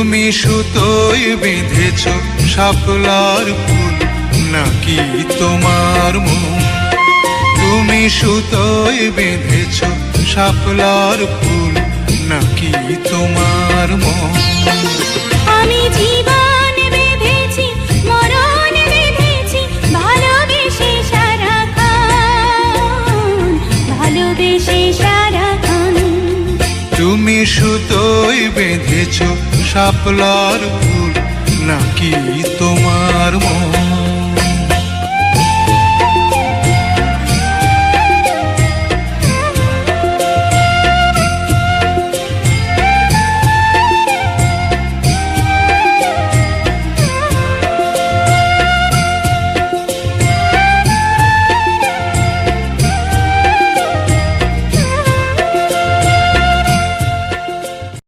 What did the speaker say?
তুমি সুতোয় বেঁধেছ শাপলার ফুল নাকি তোমার মন? তুমি সুতোয় বেঁধেছ শাপলার ফুল নাকি তোমার মন? আমি জীবন তুমি সুতোয় বেঁধেছ শাপলার ফুল নাকি তো